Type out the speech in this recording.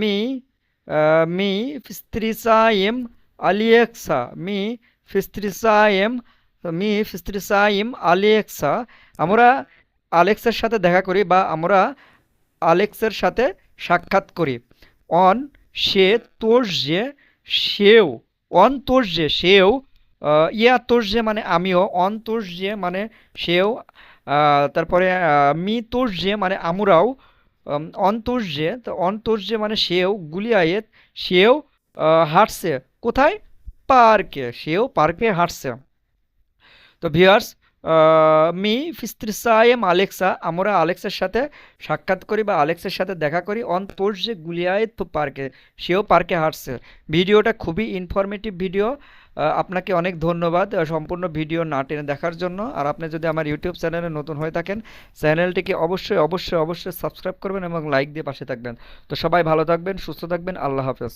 Me মি ফিস্ত্রিসাইম Alexa মি ফিস্ত্রিসাইম মি ফিস্ত্রিসাইম আলিয়েক্সা আমরা আলেক্সার সাথে দেখা করি বা আমরা আলেক্সের সাথে সাক্ষাৎ করি। অন সে তোর যে সেও, অন তোর যে সেও ইয়া তোর যে মানে আমিও, অন তোর যে মানে সেও তারপরে মি তোর যে মানে আমরাও অন্তর্যে, তো অন্তর্যে মানে সেও, গুলিয়ায়েত, সেও হাঁটছে। কোথায়? পার্কে, সেও পার্কে হাঁটছে। তো ভিউয়ার্স মি ফিস্ত্রিসায়েম আলেক্সা, আমরা আলেক্সের সাথে সাক্ষাৎ করি বা আলেক্সের সাথে দেখা করি অন্তর্যে গুলিয়ায়েত পার্কে, সেও পার্কে হাঁটছে। ভিডিওটা খুবই ইনফরমেটিভ ভিডিও আপনাকে অনেক ধন্যবাদ সম্পূর্ণ ভিডিও না টেনে দেখার জন্য। আর আপনি যদি আমার ইউটিউব চ্যানেলে নতুন হয়ে থাকেন, চ্যানেলটিকে অবশ্যই অবশ্যই অবশ্যই সাবস্ক্রাইব করবেন এবং লাইক দিয়ে পাশে থাকবেন। তো সবাই ভালো থাকবেন, সুস্থ থাকবেন, আল্লাহ হাফেজ।